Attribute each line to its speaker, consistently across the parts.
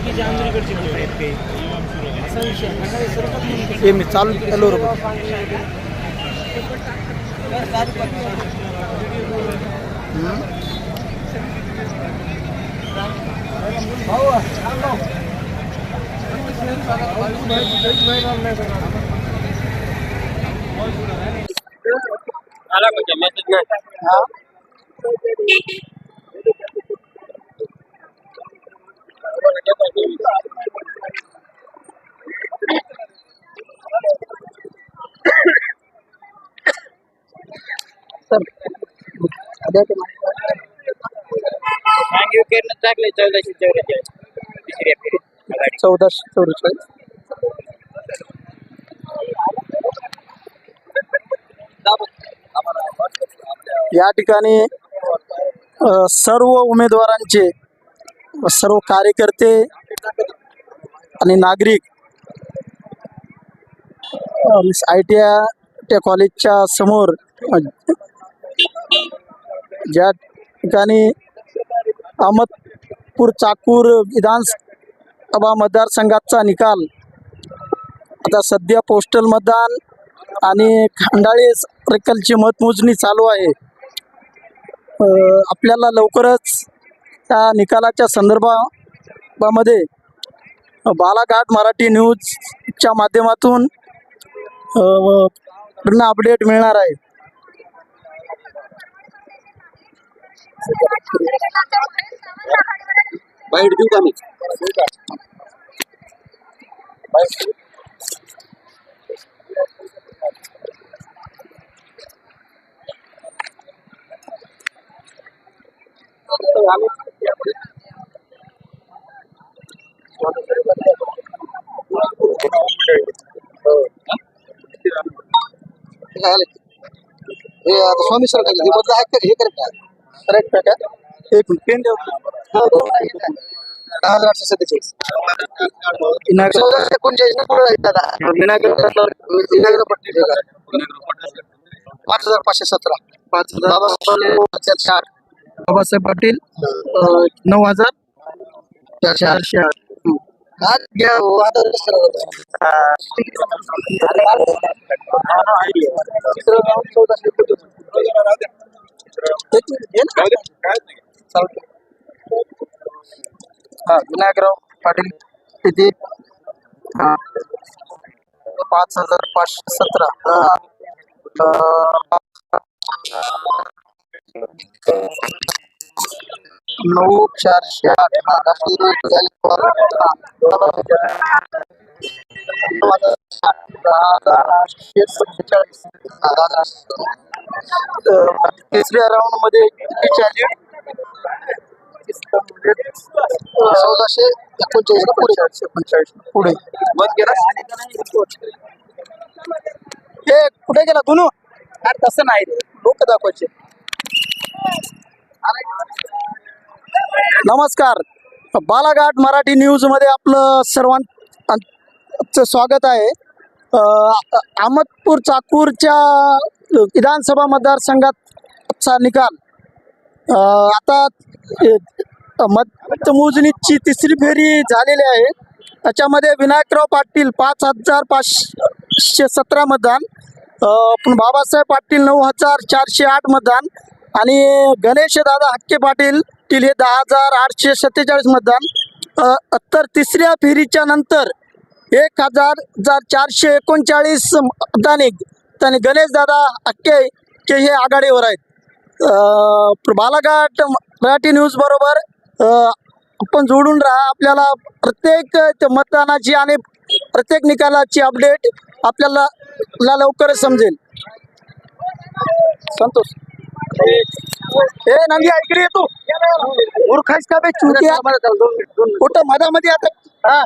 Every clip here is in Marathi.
Speaker 1: बाकीचे आंध्रीकडचे लोक आहेत काही असा विषय आहे. सांगा हे सरकार म्हणून कसं-
Speaker 2: हे मी चालू केलो रे
Speaker 1: टाकले चौदाशे चौवेचाळीस तिसऱ्या फेरीत
Speaker 2: चौदाशे चौवेचाळीस या ठिकाणी सर्व उमेदवारांचे सर्व कार्यकर्ते आणि नागरिक आय टी आय त्या कॉलेजच्या समोर ज्या ठिकाणी अहमदपूर चाकूर विधानसभा मतदारसंघाचा निकाल आता सध्या पोस्टल मतदान आणि खंडाळे सर्कलची मतमोजणी चालू आहे. आपल्याला लवकरच त्या निकालाच्या संदर्भामध्ये बालाघाट मराठी न्यूजच्या माध्यमातून पूर्ण अपडेट मिळणार आहे.
Speaker 3: बाईट देऊ का मी
Speaker 2: हे आता स्वामी सर हे बदला आहे? हे करेक्ट आहे करेक्ट आहे का? एक मिनिट पेन द्या दहा हजार आठशे सत्तेचाळीस. एकोणचाळीस ना पुढे दादा. पट्टी. पाच हजार पाचशे सतरा. पाच हजार आठ बाबासाहेब पाटील नऊ हजार चारशे आठशे आठ हं. आज घ्या विनायकराव पाटील किती? पाच हजार पाचशे सतरा. नऊ चारशे आठ राष्ट्रीय आठशे सत्तेचाळीस तिसऱ्या राऊंडमध्ये किती चार्जेस चौदाशे एकोणचाळीस पुढे? चारशे एकोणचाळीस पुढे. बंद केला हे कुठे गेला? दोन अरे तसं नाही लोक दाखवायचे. नमस्कार. बालाघाट मराठी न्यूजमध्ये आपलं सर्वांचं स्वागत आहे. अहमदपूर चाकूरच्या विधानसभा मतदारसंघाचा निकाल. आता मतमोजणीची तिसरी फेरी झालेली आहे. त्याच्यामध्ये विनायकराव पाटील पाच हजार पाचशे सतरा मतदान. पण बाबासाहेब पाटील नऊ हजार चारशे आठ मतदान. आणि गणेश दादा हक्के पाटील तील हे दहा हजार आठशे सत्तेचाळीस मतदान तर तिसऱ्या फेरीच्या नंतर एक हजार हजार चारशे एकोणचाळीस मतदानिक आणि गणेश दादा हक्के के हे आघाडीवर आहेत. बालाघाट मराठी न्यूज बरोबर आपण जोडून राहा. आपल्याला प्रत्येक मतदानाची आणि प्रत्येक निकालाची अपडेट आपल्याला लवकरच समजेल. संतोष. ए नंदी इकडे येतो मूर्खाईस का बे चुतिया कुठं? मधामध्ये आता. हा.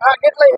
Speaker 2: हा घेतलंय?